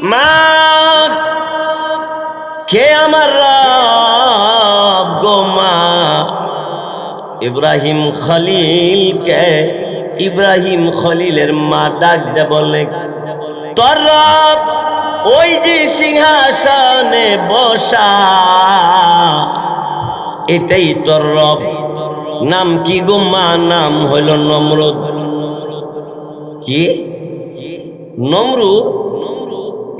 মা, কে আমার রব গো মা? ইব্রাহিম খলিলকে, ইব্রাহিম খলিলের মা ডাক দে বলে, তোর রব ওই যে সিংহাসনে বসা। এটাই তোর রব। নাম কি গো মা? নাম হইল নমরুদ। কি? নমরুদ?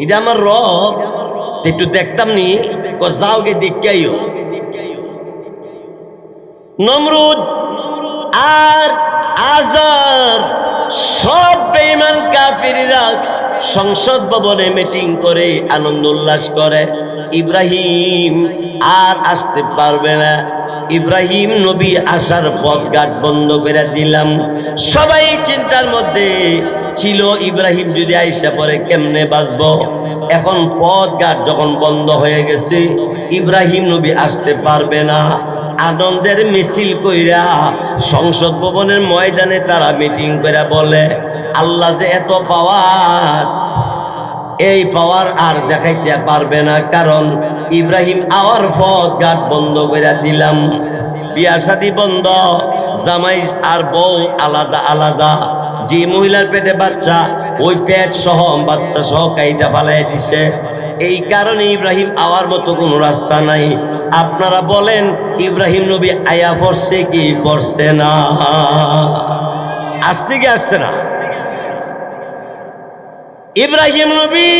এটা আমার রব একটু দেখতাম নি ও যাও গে দেখাইও নমরুদ আর আজার সব বেঈমান কাফিররা সংসদ ভবনে মিটিং করে আনন্দ উল্লাস করে। ইব্রাহিম আর আসতে পারবে না। ইব্রাহিম নবী আসার পথ ঘাট বন্ধ করে দিলাম। সবাই চিন্তার মধ্যে ছিল, ইব্রাহিম যদি আইসা পরে কেমনে বাঁচবো? এখন পথ ঘাট যখন বন্ধ হয়ে গেছে, ইব্রাহিম নবী আসতে পারবে না। আনন্দের মিছিল কইরা সংসদ ভবনের ময়দানে তারা মিটিং করে বলে, আল্লাহ যে এত পাওয়ার, এই পাওয়ার আর দেখাইতে পারবে না। কারণ ইব্রাহিম আওয়ার পথ ঘাট বন্ধ করে দিলাম। বিয়া শাদি বন্ধ, জামাই আর বউ আলাদা আলাদা। যে মহিলার পেটে বাচ্চা ওই পেট সহ, বাচ্চা সহ কাইটা ফালাই দিছে। এই কারণে ইব্রাহিম আওয়ার মতো কোনো রাস্তা নাই। আপনারা বলেন, ইব্রাহিম নবী আয়া পড়ছে কি পড়ছে না? আসছে কি, আসছে না? ইব্রাহিম নবী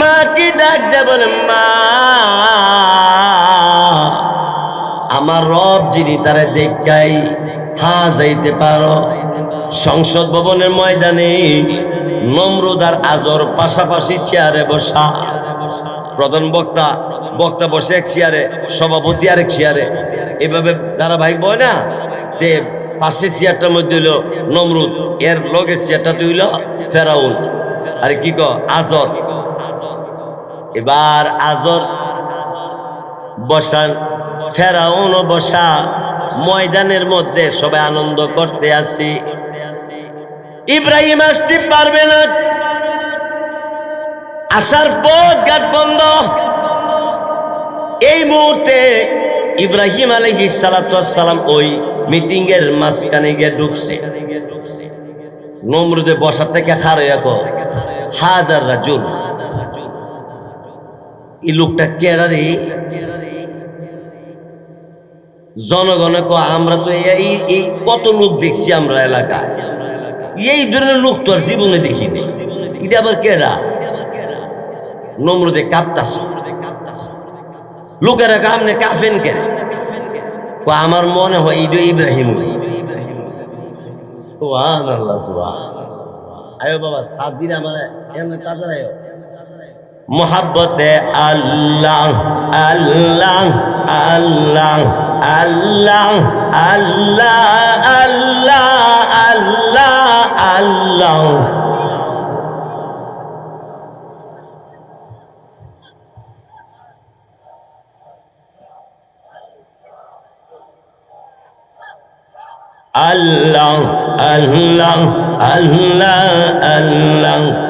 মাকে ডাক দে মা, আমার রব যিনি তারা দেখাই, হা যাইতে পারো। সংসদ ভবনের ময়দানে নমরুদার আজর পাশাপাশি চেয়ারে বসা। প্রধান বক্তা বক্তা বসে এক চেয়ারে, সভাপতি আরেক চেয়ারে। এভাবে ধারাবাহিক বয় না? তে পাশে চেয়ারটার মধ্যে হইল নমরুদ, এর লগে চেয়ারটা হইল ফেরাউন। আরে কি ক আজর। এবার আজর বসান ফেরাউন বসা। ময়দানের মধ্যে সবাই আনন্দ করতে আসি। ইব্রাহিম আসতে পারবে না। আসার পথ ঘাট বন্ধ। এই মুহূর্তে ইব্রাহিম আলহি সালাম ওই মিটিং এর মাঝখানে গিয়ে ঢুকছে। নমরুদে বসার থেকে খারয়া কর হাজার রাজুল। এই লোকটা কেডা রে? জনগণে আমরা তো এই এই কত লোক দেখছি আমরা এলাকা এই ধরনের লোক তো আর জীবনে দেখিনি। এটা আবার কেডা? নমরুদে কাঁপতাছে। লোকেরা কামনে কাফেন কে আমার মনে হয় ঈদ ইব্রাহিম সুবহান আল্লাহ সুবহান। আয়ো বাবা, সাত দিন আমার এমন তাদের আয়ো। মোহাব্বতে আল্লাহ আল্লাহ আল্লাহ আল্লাহ আল্লাহ আল্লাহ আল্লাহ আল্লাহ আল্লাহ আল্লাহ আল্লাহ আল্লাহ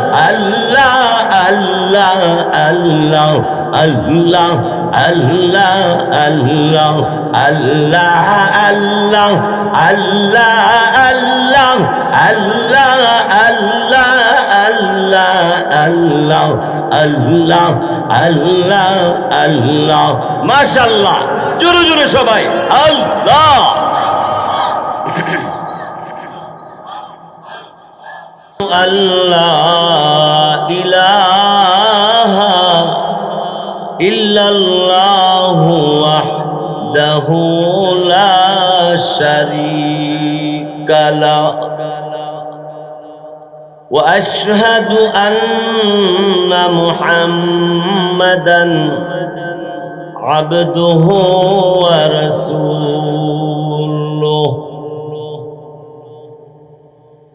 আল্লাহ আল্লাহ আল্লাহ আল্লাহ আল্লাহ আল্লাহ আল্লাহ আল্লাহ আল্লাহ আল্লাহ আল্লাহ আল্লাহ আল্লাহ আল্লাহ আল্লাহ আল্লাহ আল্লাহ মাশাল্লাহ জোরে জোরে সবাই আল্লাহ আল্লাহ ইলাহা ইল্লাল্লাহু ওয়াহদাহু লা শারীকা লা واشهد ان محمدا عبده ورسوله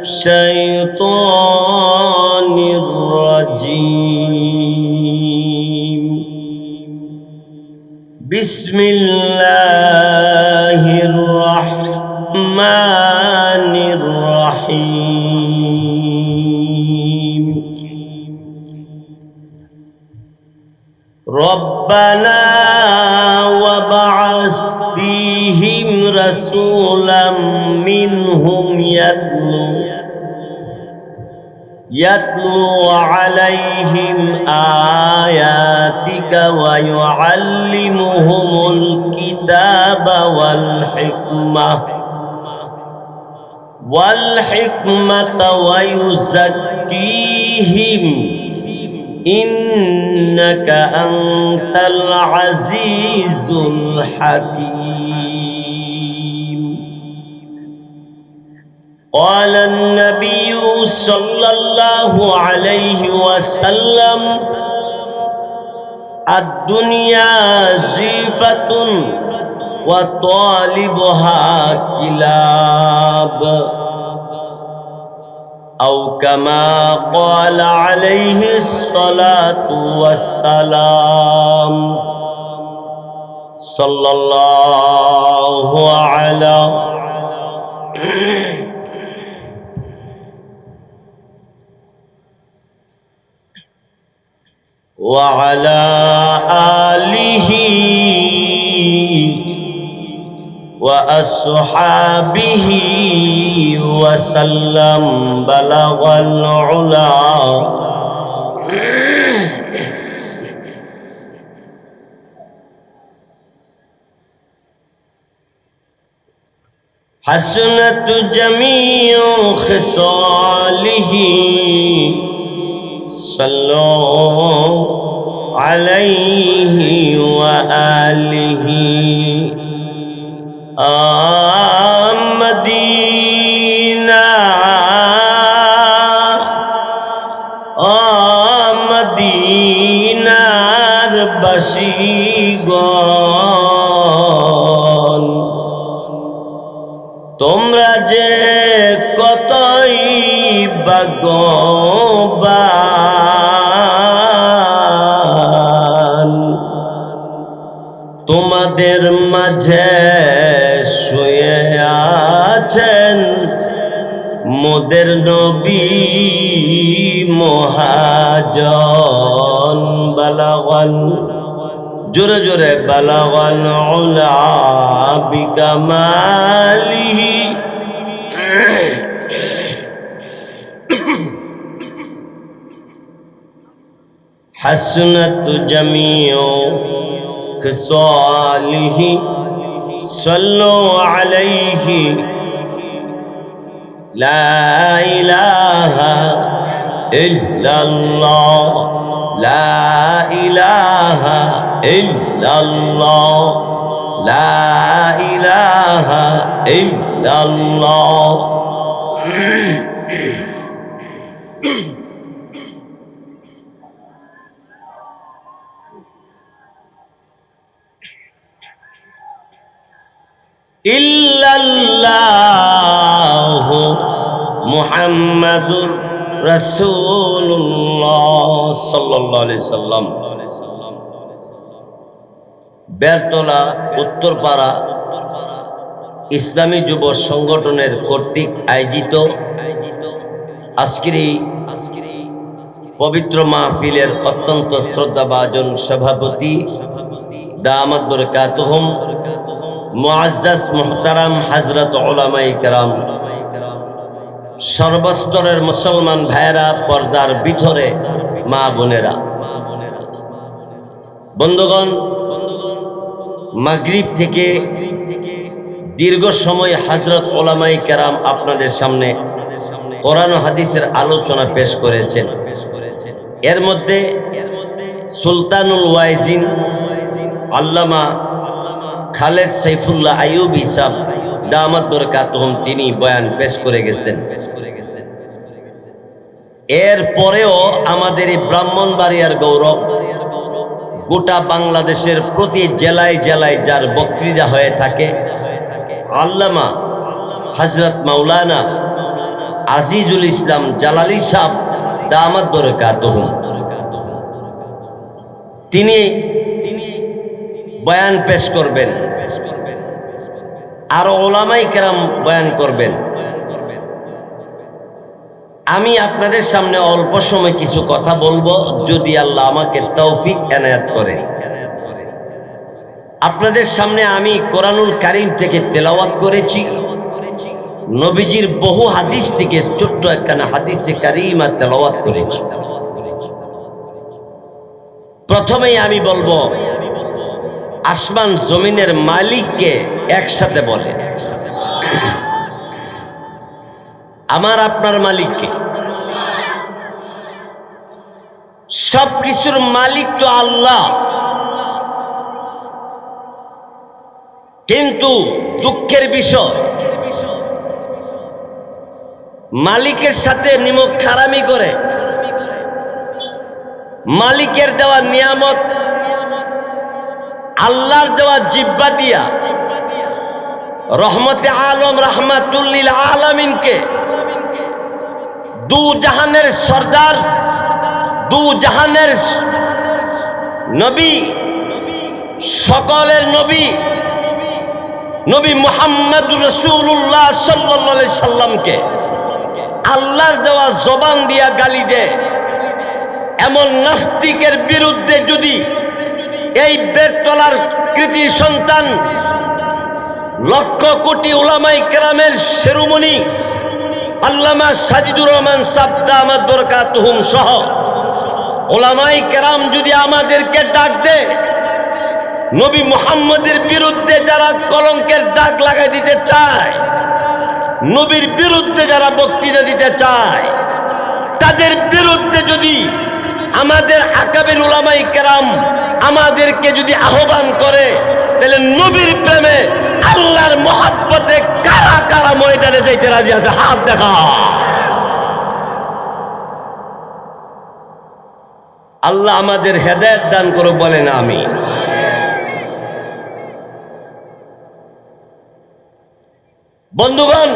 الشيطان الرجيم. بسم الله الرحمن الرحيم. ربنا فيهم رسولا منهم يتلو يتلو عليهم آياتك ويعلمهم الكتاب والحكمة والحكمة ويزكيهم إنك أنت العزيز الحكيم. قال النبي صلى الله عليه وسلم الدنيا زيفة وطالبها كلاب أو كما قال عليه الصلاة والسلام صلى الله على وعلى آله وأصحابه وسلم بلغ العلا. حسنت جميع خصاله. صلوا عليه وآله آمدينا آمدينار বসিগণ তোমরা যে কতই ভগবান তোমাদের মাঝে শুয়ে আছেন মোদের নবী মহাজন বালাগল জোরে জোরে বালাগল উলা বিকামালিহি حسنت جميع خصاله صلوا عليه. لا إله إلا الله. لا إله إلا الله. لا إله إلا الله. ইল্লাল্লাহ মুহাম্মাদুর রাসূলুল্লাহ সাল্লাল্লাহু আলাইহি সাল্লাম। বেরতলা উত্তরপাড়া ইসলামী যুব সংগঠনের কর্তৃক আয়োজিত আজকের এই পবিত্র মাহফিলের অত্যন্ত শ্রদ্ধাভাজন সভাপতি দামাত বরকাতুহুম মুআজ্জাজ মুহতারাম হযরত উলামায়ে কেরাম। সর্বস্তরের মুসলমান ভাইয়েরা পর্দার ভিতরে মা বোনেরা। বন্ধুগণ, মাগরিব থেকে দীর্ঘ সময় হজরত ওলামাই কেরাম আপনাদের সামনে কোরআন হাদিসের আলোচনা পেশ করেছেন। এর মধ্যে সুলতানুল ওয়াইজিন আল্লামা খালেদ সাইফুল্লাহ আইয়ুব হিসাব দামাত বরকাতহম তিনি বয়ান পেশ করে গেছেন। এর পরেও আমাদের এই ব্রাহ্মণবাড়িয়ার গৌরব গোটা বাংলাদেশের প্রতি জেলায় জেলায় যার বক্তৃতা হয়ে থাকে আল্লামা হজরত মাওলানা আজিজুল ইসলাম জালালি সাহ দামাত বরকাতহম তিনি বয়ান পেশ করবেন। আরও ওলামাই কেরাম বয়ান করবেন। আমি আপনাদের সামনে অল্প সময় কিছু কথা বলব, যদি আল্লাহ আমাকে তৌফিক এনায়াত করে। আপনাদের সামনে আমি কোরআনুল কারিম থেকে তেলাওয়াত করেছি। নবীজির বহু হাদিস থেকে ছোট্ট একখানা হাদিসে কারিমা তেলাওয়াত করেছি। প্রথমেই আমি বলব আসমান জমিনের মালিককে একসাথে বলে। আমার, আপনার মালিককে। সব কিছুর মালিক তো আল্লাহ। কিন্তু দুঃখের বিষয়, মালিকের সাথে নিমক খারামি করে, মালিকের দেওয়া নিয়ামত আল্লাহর দেওয়া জিব্বা দিয়া রহমতে আলম রহমাতুল্লিল আলমিনকে দু জাহানের সর্দার, দু জাহানের নবী, সকলের নবী নবী মোহাম্মদ রসুল্লাহ সাল্লা সাল্লামকে আল্লাহর দেওয়া জবান দিয়া গালি দেয় এমন নাস্তিকের বিরুদ্ধে যদি এই বেরতলার কৃতি সন্তান লক্ষ কোটি ওলামাই কেরামের সেরুমনি আল্লামা সাজিদুর রহমান সাবদা আমাদ বরকাতুহুম সহ ওলামাই কেরাম যদি আমাদেরকে ডাক দে নবী মোহাম্মদের বিরুদ্ধে যারা কলঙ্কের দাগ লাগাই দিতে চায়, নবীর বিরুদ্ধে যারা বক্তৃতা দিতে চায়, তাদের বিরুদ্ধে যদি আমাদের আকাবের উলামাই কেরাম আমাদেরকে যদি আহ্বান করে, তাহলে নবীর প্রেমে আল্লাহর মহাব্বতে কারা কারা ময়দানে যাইতে রাজি আছে? হাত দেখা। আল্লাহ আমাদের হেদায়ত দান করো বলেন আমি বন্ধুগণ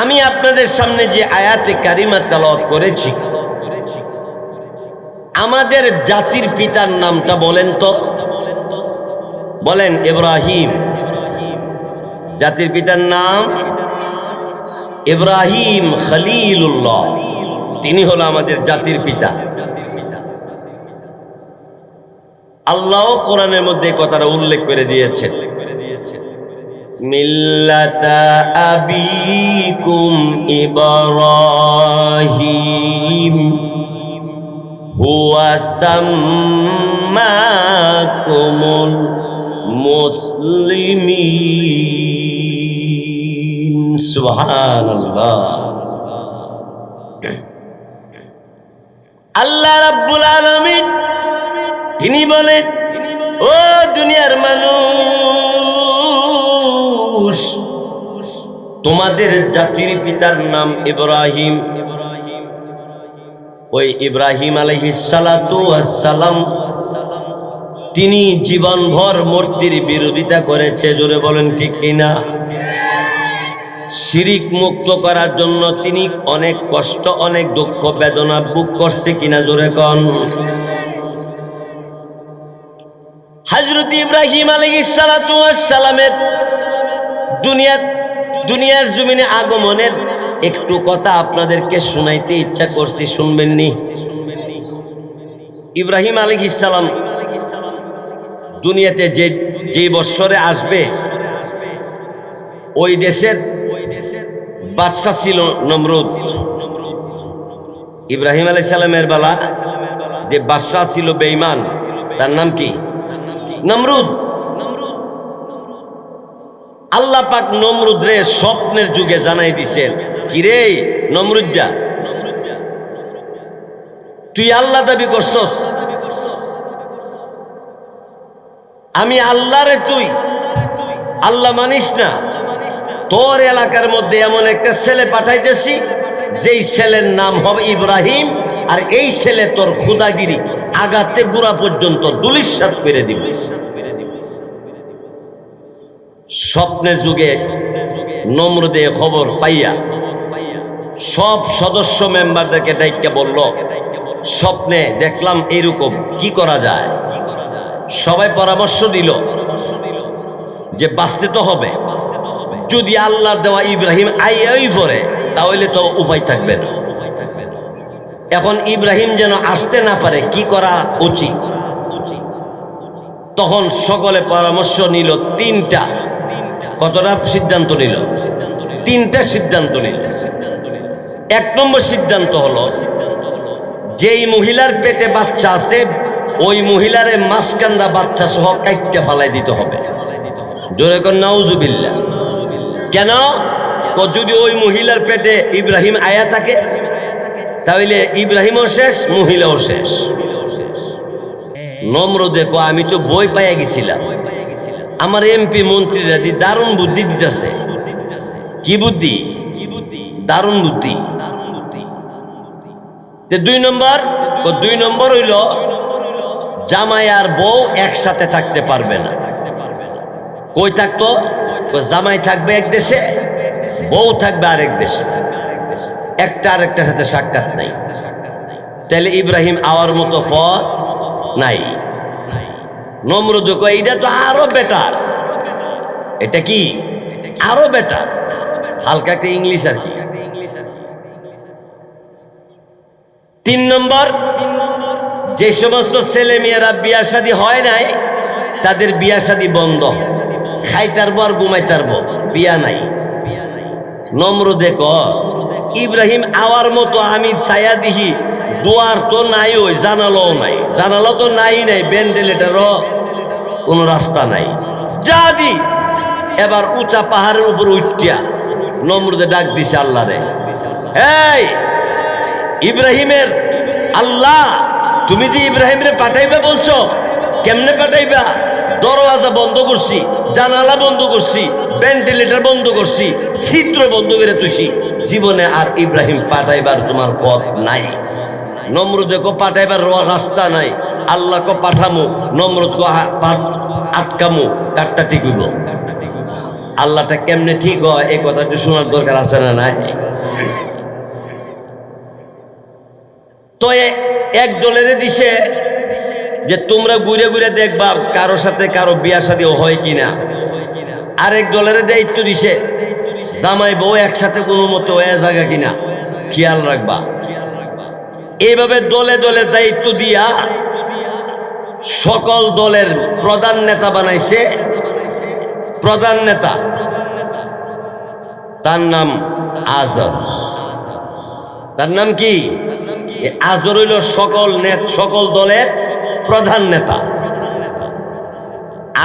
আমি আপনাদের সামনে যে আয়াতে কারিমা তালাওয়াত করেছি, আমাদের জাতির পিতার নামটা বলেন তো। বলেন ইব্রাহিম। জাতির পিতার নাম ইব্রাহিম খলিলুল্লাহ। তিনি হলো আমাদের জাতির পিতা। আল্লাহ কোরআনের মধ্যে কথাটা উল্লেখ করে দিয়েছেন। মিল্লাতা আবিকুম ইব্রাহিম, হুয়া সাম্মাকুমুল মুসলিমিন। সুবহানাল্লাহ। আল্লাহ রাব্বুল আলামিন, তিনি বলেন, ও দুনিয়ার মানুষ তোমাদের জাতির পিতার নাম ইব্রাহিম। ওই ইব্রাহিম আলহিসালাম তিনি জীবনভর মূর্তির বিরোধিতা করেছে, জোরে বলেন ঠিক কিনা? শিরিক মুক্ত করার জন্য তিনি অনেক কষ্ট, অনেক দুঃখ, বেদনা বুক করছে কিনা, জোরে কন। হজরত ইব্রাহিম আলহিসালামের দুনিয়া দুনিয়ার জমিনে আগমনের একটু কথা আপনাদেরকে শুনাইতে ইচ্ছা করছি শুনবেননি ইব্রাহিম আলী ইসালাম দুনিয়াতে যে যে বৎসরে আসবে, ওই দেশের বাদশাহ ছিল নমরুদ। ইব্রাহিম আলাই সালামের বেলা যে বাদশাহ ছিল বেঈমান, তার নাম কি? নমরুদ। আল্লাহ পাক নমরুদ রে স্বপ্নের যুগে জানাই দিছেন কিরে নমরুদ্দা তুই আল্লাহ দাবি করছস? আমি আল্লাহরে তুই, আল্লাহ মানিস না। তোর এলাকার মধ্যে এমন একটা ছেলে পাঠাইতেছি, যেই ছেলের নাম হবে ইব্রাহিম, আর এই ছেলে তোর খুদাগিরি আগাতে গুড়া পর্যন্ত দুলিশ্বাত করে দিব। স্বপ্নের যুগে নম্রদে খবর পাইয়া সব সদস্য মেম্বারদেরকে দায়িত্ব বলল, স্বপ্নে দেখলাম এরকম কি করা যায়? সবাই পরামর্শ দিল যে বাঁচতে তো হবে। যদি আল্লাহ দেওয়া ইব্রাহিম আইয়াই পরে, তাহলে তো উপায় থাকবে না। এখন ইব্রাহিম যেন আসতে না পারে, কি করা উচিত? তখন সকলে পরামর্শ নিল তিনটা। কতটা সিদ্ধান্ত নিল? তিনটা সিদ্ধান্ত নিল। এক নম্বর সিদ্ধান্ত হলো, যেই মহিলার পেটে বাচ্চা আছে, ওই মহিলারে মাসকান্দা বাচ্চা সহ কাইটটা ফালাই দিতে হবে। জোরে নাউজুবিল্লা কেন? যদি ওই মহিলার পেটে ইব্রাহিম আয়া থাকে, তাহলে ইব্রাহিমও শেষ, মহিলাও শেষ। নম্র দেখো আমি তো বই পাইয়া গেছিলাম। আমার এমপি মন্ত্রীরা দি দারুণ বুদ্ধি দিতেছে। কি বুদ্ধি? কি বুদ্ধি দারুণ বুদ্ধি। দারুণ তে দুই নম্বর দুই নম্বর হইল, জামাই আর বউ একসাথে থাকতে পারবে না। কই থাকতো? জামাই থাকবে এক দেশে, বউ থাকবে আরেক দেশে। একটা আরেকটার সাথে সাক্ষাৎ নাই। তাহলে ইব্রাহিম আওয়ার মতো পথ নাই। নম্রদ কয় এটা তো আরও বেটার এটা কি? আরও বেটার হালকা একটা ইংলিশ আর কি। তিন নম্বর, যে সমস্ত ছেলে মেয়েরা বিয়া শাদী হয় নাই, তাদের বিয়া শাদী বন্ধ। খাইতারবো আর ঘুমাইতারবো, বিয়া নাই। নম্র দেখ ইব্রাহিম আওয়ার মতো আমি ছায়া দিহি, দুয়ার তো নাই ওই জানালো নাই। জানালো তো নাই নাই ভেন্টিলেটারও কোনো রাস্তা নাই। যা দি, এবার উঁচা পাহাড়ের উপর উঠিয়া নম্রদে ডাক দিছে আল্লাহ রে এই, ইব্রাহিমের আল্লাহ, তুমি যে ইব্রাহিমরে পাঠাইবা বলছো, কেমনে পাঠাইবা? দরওয়াজা বন্ধ করছি, জানালা বন্ধ করছি, ভেন্টিলেটর বন্ধ করছি, ছিদ্র বন্ধ করে তুসি জীবনে আর ইব্রাহিম পাঠাইবার তোমার পথ নাই। নমরুদে কো পাঠাইবার রাস্তা নাই। আল্লাহ কো পাঠামু, নমরুদ কো হা- আটকামু কাটটা টিকুব। আল্লাহটা কেমনে ঠিক হয় এই কথাটা শোনার দরকার আছে না নাই? তো এক দলের দিছে যে তোমরা ঘুরে ঘুরে দেখবা কারও সাথে কারও বিয়া শাদী হয় কিনা। আরেক দলের দায়িত্ব দিছে, জামাই বউ একসাথে কোনো মতো এ জায়গা কিনা, খেয়াল রাখবা। এইভাবে দলে দলে দায়িত্ব দিয়া সকল দলের প্রধান নেতা বানাইছে। প্রধান নেতা। তার নাম আজর তার নাম কি? আজর হইল সকল সকল দলের প্রধান নেতা।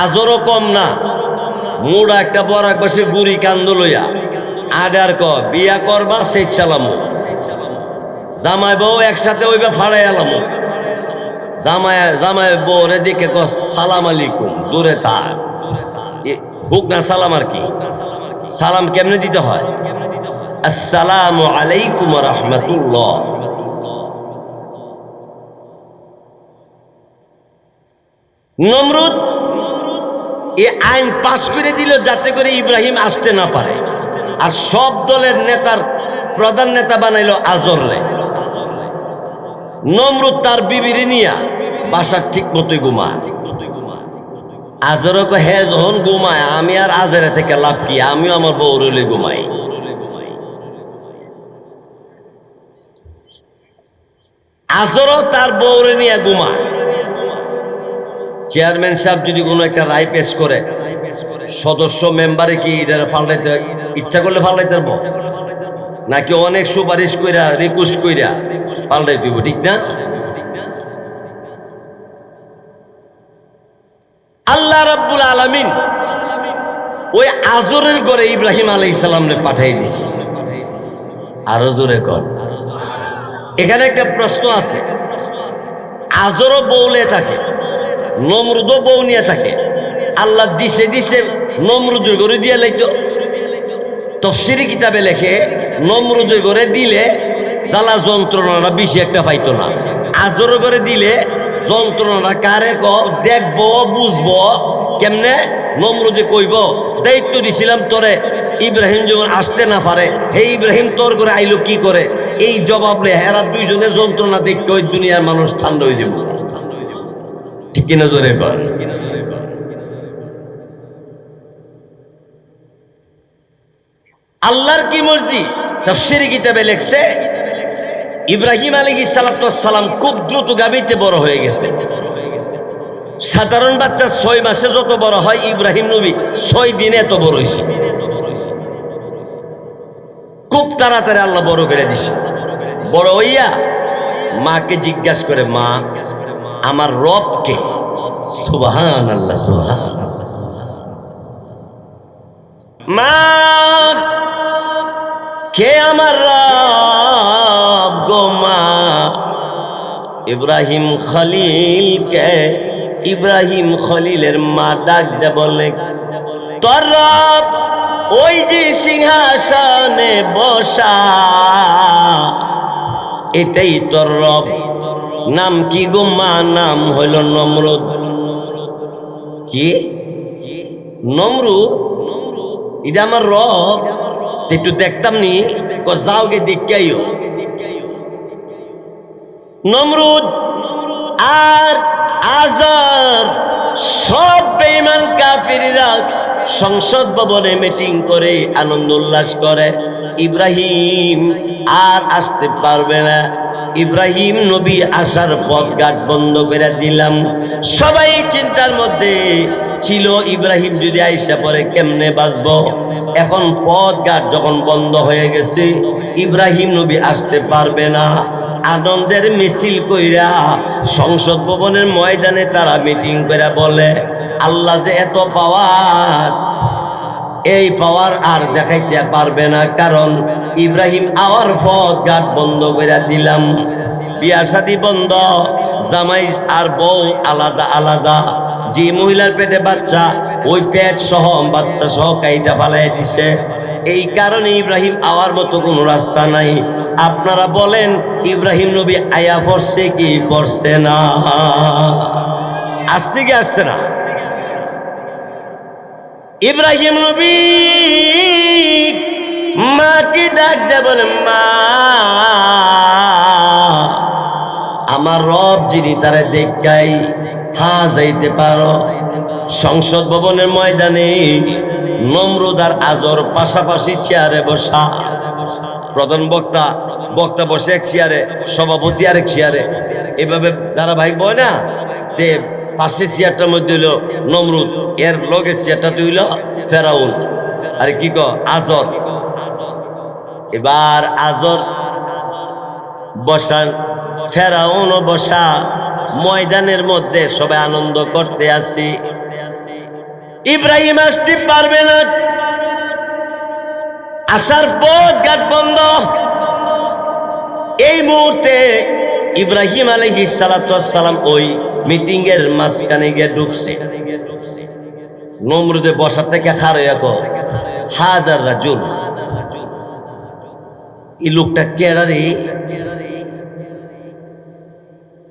আজরও কম না। মুড়া একটা বরাক বসে গুড়ি কান্দ লইয়া আডার ক, বিয়া করবা, সেই চালামো। জামাই বউ একসাথে ওইবা ফাড়াই আলামো জামাই জামাই বউ রে দিকে ক সালাম আলাইকুম, দূরে তার হুক না সালাম আর কি? সালাম কেমনে দিতে হয়? আসসালামু আলাইকুম রহমতুল্লাহ। নমরুদ, এ আইন পাশ করে দিল যাতে করে ইব্রাহিম আসতে না পারে। আর সব দলের নেতার প্রধান নেতা বানাইলো আজররে নমরুদ তার বিবিরে নিয়া বাসার ঠিক মতোই ঘুমায়। আজরও হে, যখন ঘুমায়, আমি আর আজেরে থেকে লাভ কি? আমিও আমার বউরলে ঘুমাই। আজরও তার বউরে নিয়ে ঘুমায়। চেয়ারম্যান সাহেব যদি কোনো একটা রায় পেশ করে, সদস্য মেম্বারে কি পাল্টাইতে ইচ্ছা করলে পাল্টাইতে পারব? নাকি অনেক সুপারিশ কইরা রিকোয়েস্ট কইরা পাল্টাই দিব, ঠিক না? আল্লাহ রাব্বুল আলামিন ওই আজরের ঘরে ইব্রাহিম আলাই সালামরে পাঠাই দিছি। আরও জোরে কর এখানে একটা প্রশ্ন আছে। আজরও বউলে থাকে, নমরুদও বউ নিয়ে থাকে। আল্লাহ দিছে দিছে নমরুদের করে দিয়ে লাইতো তফসিরি কিতাবে লেখে, নমরুদের করে দিলে জ্বালা যন্ত্রণাটা বেশি একটা পাইতো না। আজর করে দিলে যন্ত্রণাটা কারে ক, দেখব, বুঝব, কেমনে? নমরুদে কইব, দায়িত্ব দিছিলাম তোরে, ইব্রাহিম যখন আসতে না পারে, হে ইব্রাহিম, তোর করে আইলো কি করে? এই জবাব লে হেরা দুইজনের যন্ত্রণা দেখতে ওই দুনিয়ার মানুষ ঠান্ডা হয়ে যাব। ঠিক কিনা জোরে কর আল্লাহর কি মর্জি? তফসিরি কিতাবে লেখছে, ইব্রাহিম আলী সালাম খুব দ্রুত গাবিতে বড় হয়ে গেছে। সাধারণ বাচ্চা ছয় মাসে যত বড় হয়, ইব্রাহিম নবী ছয় দিনে এত বড় হয়েছে। খুব তাড়াতাড়ি আল্লাহ বড় করে দিছে। বড় হইয়া মাকে জিজ্ঞাসা করে, মা, আমার রবকে? সুবাহান আল্লাহ সুবাহান মা, কে আমার রব গো মা? ইব্রাহিম খলিলকে, ইব্রাহিম খলিলের মা ডাক দে বলে, তোর রব ওই যে সিংহাসনে বসা। এটাই তোর রব। নাম কি গো মা? নাম হইল নমরুদ। কি? নমরুদ? এটা আমার রব একটু দেখতাম নি যাও গে দেখাইও নমরুদ আর আজার সব বেঈমান কাফিররা সংসদ ভবনে মিটিং করে আনন্দ উল্লাস করে। ইব্রাহিম আর আসতে পারবে না। ইব্রাহিম নবী আসার পথ ঘাট বন্ধ করে দিলাম। সবাই চিন্তার মধ্যে ছিল ইব্রাহিম যদি আইসা পরে কেমনে বাঁচব? এখন পথ ঘাট যখন বন্ধ হয়ে গেছে, ইব্রাহিম নবী আসতে পারবে না। আনন্দের মিছিল কইরা সংসদ ভবনের ময়দানে তারা মিটিং করে বলে, আল্লাহ যে এত পাওয়ার, এই পাওয়ার আর দেখাইতে পারবে না। কারণ ইব্রাহিম আওয়ার পথ ঘাট বন্ধ করে দিলাম। বিয়া শাদি বন্ধ জামাই আর বউ আলাদা আলাদা। যে মহিলার পেটে বাচ্চা, ওই পেট সহ বাচ্চা সহ কাইটা পালাই দিছে। এই কারণে ইব্রাহিম আওয়ার মতো কোনো রাস্তা নাই। আপনারা বলেন, ইব্রাহিম নবী আয়া পড়ছে কি পড়ছে না? আসছে কি আসছে না? ইব্রাহিম নবী মাকে ডাক দে বলে মা, আমার রব যিনি তারা দেখাই হা যাইতে পারো। সংসদ ভবনের ময়দানে নমরুদার আজর পাশাপাশি চেয়ারে বসা। প্রধান বক্তা বক্তা বসে এক চেয়ারে, সভাপতি আরেক চেয়ারে। এভাবে ধারাবাহিক বয় না? যে পাশের চেয়ারটার মধ্যে হইল নমরুদ, এর লগের চেয়ারটা হইল ফেরাউন। আরে কি ক আজর। এবার আজর বসান ফেরাউন বসা। ময়দানের মধ্যে সবাই আনন্দ করতে আসি। ইব্রাহিম আসতে পারবে না। আসার পথ ঘাট বন্ধ। এই মুহূর্তে ইব্রাহিম আলহি সালাম ওই মিটিং এর মাঝখানে গিয়ে ঢুকছে। নমরুদে বসা থেকে হারে এখন হাজার রাজুল। এই লোকটা কেডা রে?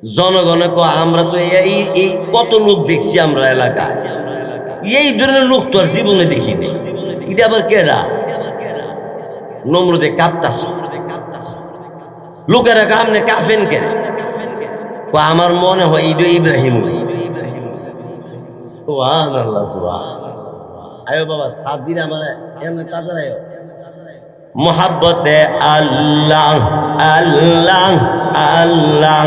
জনগণে ক আমরা তো এই এই কত লোক দেখছি আমরা এলাকায়। এই ধরনের লোক তো আর জীবনে দেখিনি এটা আবার কেডা? নমরুদে কাঁপতাছে লোকেরা কামনে কাফেন কে ক আমার মনে হয় ইদো ইব্রাহিম সুবহান আল্লাহ সুবহান আয়ো বাবা, সাত দিন আমার এমনি তাদের আয়ো মোহাব্বতে আল্লাহ আল্লাহ আল্লাহ।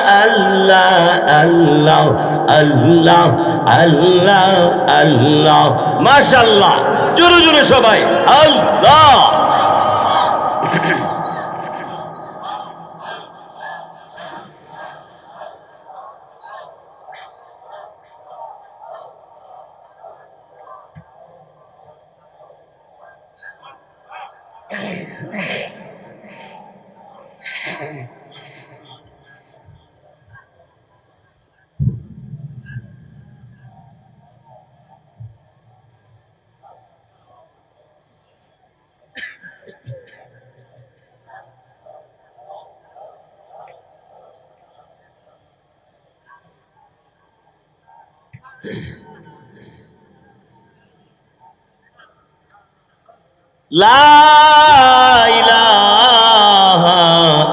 আল্লাহ আল্লাহ আল্লাহ আল্লাহ আল্লাহ। মাশাল্লাহ জোরে জোরে সবাই। আল্লাহ।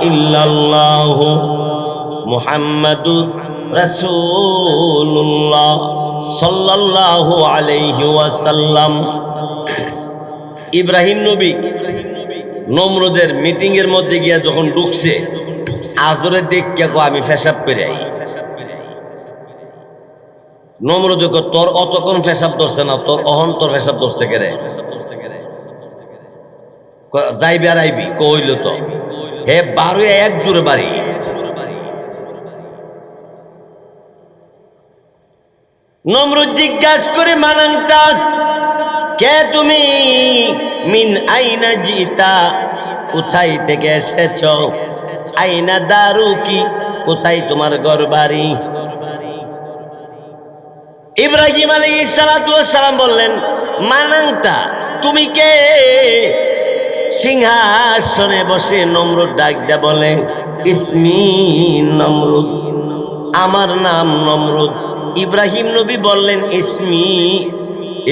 ইল্লাল্লাহু মুহাম্মাদুর রাসূলুল্লাহ সাল্লাল্লাহু ইব্রাহিম নবী নমরুদের মিটিং এর মধ্যে গিয়া যখন ঢুকছে, আজরে দেখিয়া গো আমি ফেসাব করে আই নমরুদ কো, তোর অতক্ষণ ফেসাব ধরছে না তোর অহন তোর ফেসাব ধরছে কেরে যাইবি আর আইবি কইল তো। হে বারো এক জোরে বাড়ি। নমরুদ জিজ্ঞাসা করে মানাংতা কে তুমি? মিন আইনা জিতা কোথায় থেকে এসেছ? আইনা দারু কি? কোথায় তোমার ঘর বাড়ি ইব্রাহিম আলী সালাম বললেন মানাংতা তুমি কে? সিংহাসনে বসে নমরুদ ডাক দে বলে ইসমি নমরুদ, আমার নাম নমরুদ। ইব্রাহিম নবী বললেন ইসমি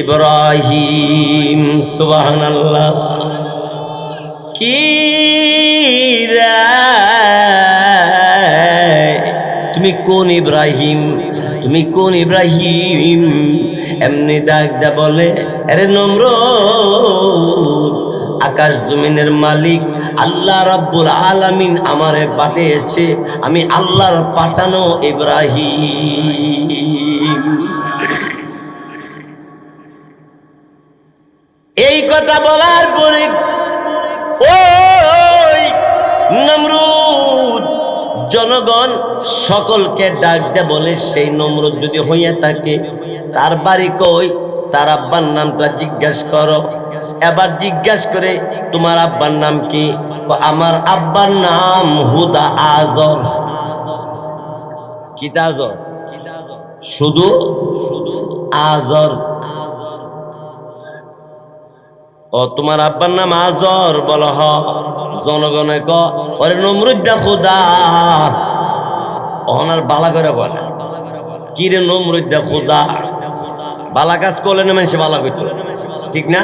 ইব্রাহিম, সুবহানাল্লাহ। কি? তুমি কোন ইব্রাহিম? তুমি কোন ইব্রাহিম? এমনি ডাক দা বলে, আরে নম্র আকাশ জমিনের মালিক, আল্লাহ রাব্বুল আলামিন আমারে পাঠিয়েছে। আমি আল্লাহর পাঠানো ইব্রাহিম। এই কথা বলার পরে, ওই নমরুদ জনগণ সকলকে ডাক দে বলে, সেই নমরুদ যদি হইয়া থাকে, তার বাড়ি কই? তার আব্বার নামটা জিজ্ঞাসা করো। এবার জিজ্ঞাসা করে, তোমার আব্বার নাম কি? আমার আব্বার নাম হুদা আজর। কি আজর? শুধু শুধু আজর। ও তোমার আব্বার নাম আজর বল জনগণে ক ওরে খুদা। ওনার বালা করে বলে কি রে নমরুদ্দা খুদা? বালা কাজ করলে না মানুষে বালা করতো? ঠিক না?